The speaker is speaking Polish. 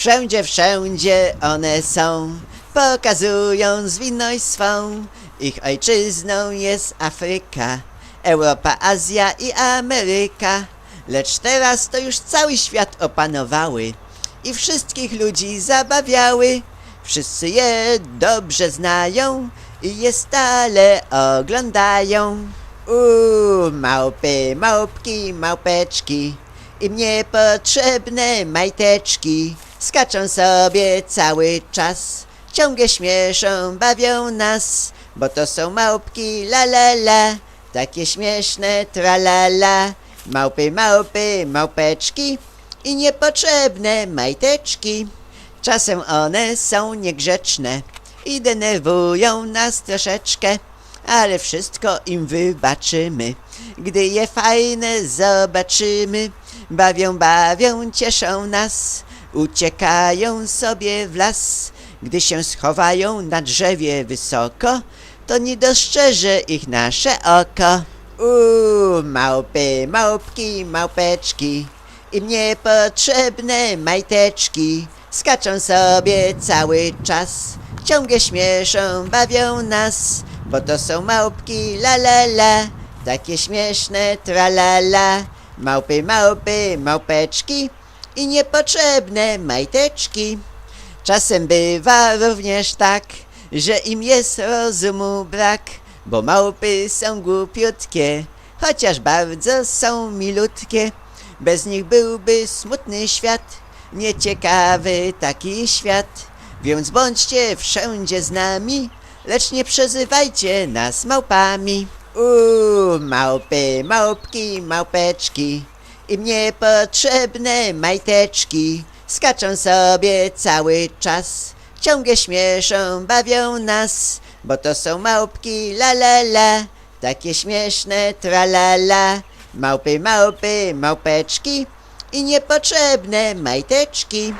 Wszędzie, wszędzie one są, pokazują zwinność swą. Ich ojczyzną jest Afryka, Europa, Azja i Ameryka. Lecz teraz to już cały świat opanowały i wszystkich ludzi zabawiały. Wszyscy je dobrze znają i je stale oglądają. Uuu, małpy, małpki, małpeczki im niepotrzebne majteczki skaczą sobie cały czas. Ciągle śmieszą, bawią nas, bo to są małpki la la la, takie śmieszne tra la la. Małpy, małpy, małpeczki i niepotrzebne majteczki. Czasem one są niegrzeczne i denerwują nas troszeczkę, ale wszystko im wybaczymy, gdy je fajne zobaczymy. Bawią, bawią, cieszą nas, uciekają sobie w las. Gdy się schowają na drzewie wysoko, to nie dostrzeże ich nasze oko. Uuu, małpy, małpki, małpeczki, im niepotrzebne majteczki skaczą sobie cały czas. Ciągle śmieszą, bawią nas, bo to są małpki la la la, takie śmieszne tra la la. Małpy, małpy, małpeczki i niepotrzebne majteczki. Czasem bywa również tak, że im jest rozumu brak, bo małpy są głupiutkie, chociaż bardzo są milutkie. Bez nich byłby smutny świat, nieciekawy taki świat. Więc bądźcie wszędzie z nami, lecz nie przezywajcie nas małpami. Uuu, małpy, małpki, małpeczki, im niepotrzebne majteczki skaczą sobie cały czas. Ciągle śmieszą, bawią nas, bo to są małpki la la la, takie śmieszne tra la la. Małpy, małpy, małpeczki i niepotrzebne majteczki.